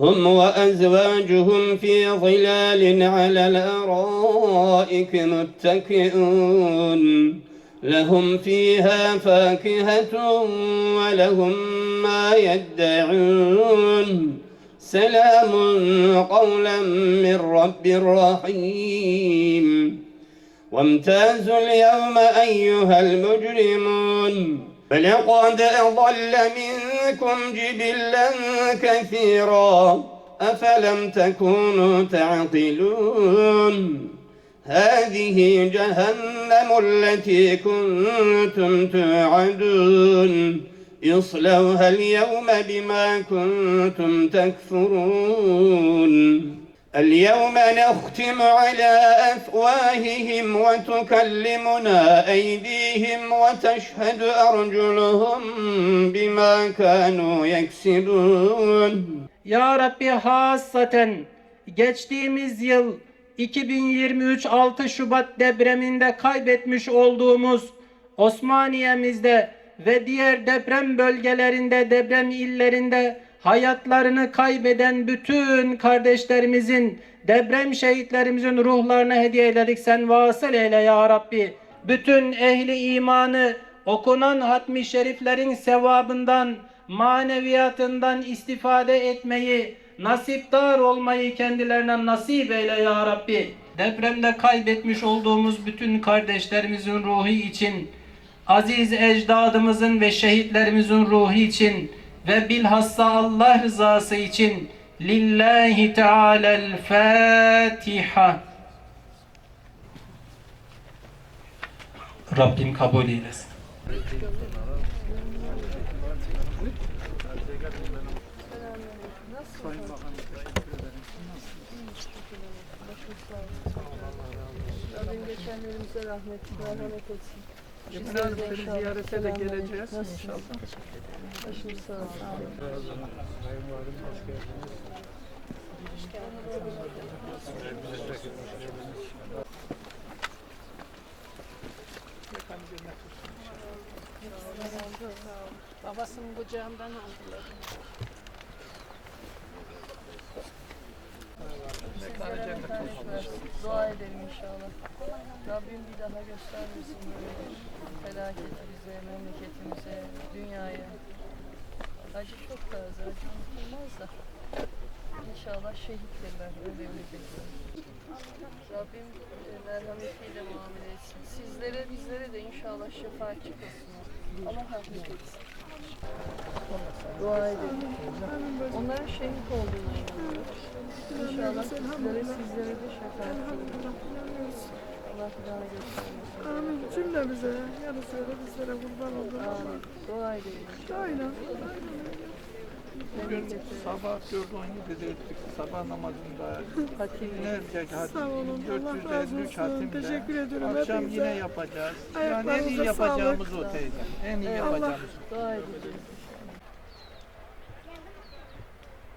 هم وأزواجهم في ظلال على الأرائك متكئون. لهم فيها فاكهة ولهم ما يدعون. سلام قولا من رب رحيم. وامتازوا اليوم أيها المجرمون. فلقد أضل منكم جبلا كثيرا. أفلم تكونوا تعقلون؟ هذه جهنم التي كنتم توعدون. اصلوها اليوم بما كنتم تكفرون. اليوم نختم على أفواههم وتكلمنا أيديهم وتشهد أرجلهم بما كانوا يكسبون Ya Rabbi hassaten geçtiğimiz yıl 2023 6 Şubat depreminde kaybetmiş olduğumuz Osmaniye'mizde ve diğer deprem bölgelerinde, deprem illerinde hayatlarını kaybeden bütün kardeşlerimizin, deprem şehitlerimizin ruhlarına hediye eyledik. Sen vasıl eyle ya Rabbi. Bütün ehli imanı okunan hatmi şeriflerin sevabından, maneviyatından istifade etmeyi, nasipdar olmayı kendilerine nasip eyle ya Rabbi. Depremde kaybetmiş olduğumuz bütün kardeşlerimizin ruhu için, aziz ecdadımızın ve şehitlerimizin ruhu için ve bilhassa Allah rızası için Lillahi Teala'l Fatiha. Rabbim kabul eylesin. Rahmet, merhamet etsin. Emine Hanım seni ziyarete de geleceğiz inşallah. Başınız sağ olsun. Babasının kucağından aldılar. Mekanı cennet olsun. Dua edelim inşallah. Rabbim bir daha göstermesin böyle felaketi bize, memleketimize, dünyaya. Acı çok fazla, acı unutulmaz da. İnşallah şehittirler, öyle bekliyorum. Rabbim e, merhametiyle muamele etsin. Sizlere, bizlere de inşallah şefaatçi kılsın. Allah rahmet etsin. Dua edelim. Onların şehit olduğunu inanıyoruz. İnşallah sizlere, sizlere de şefaat kılsın. Allah daha göstermesin. Amin. Cümlemize, yarısıyla bizlere kurban oldu. Amin. Dua edelim. Aynen. Bugün sabah 4.17'de ettik sabah namazında. Binlerce Sağ hatim, olun. Allah razı 453 olsun. hatimle. Teşekkür ediyorum Akşam hepinize. yine yapacağız. Yani en iyi yapacağımız sağlık. o teyze. En iyi yapacağımız. dua edeceğiz.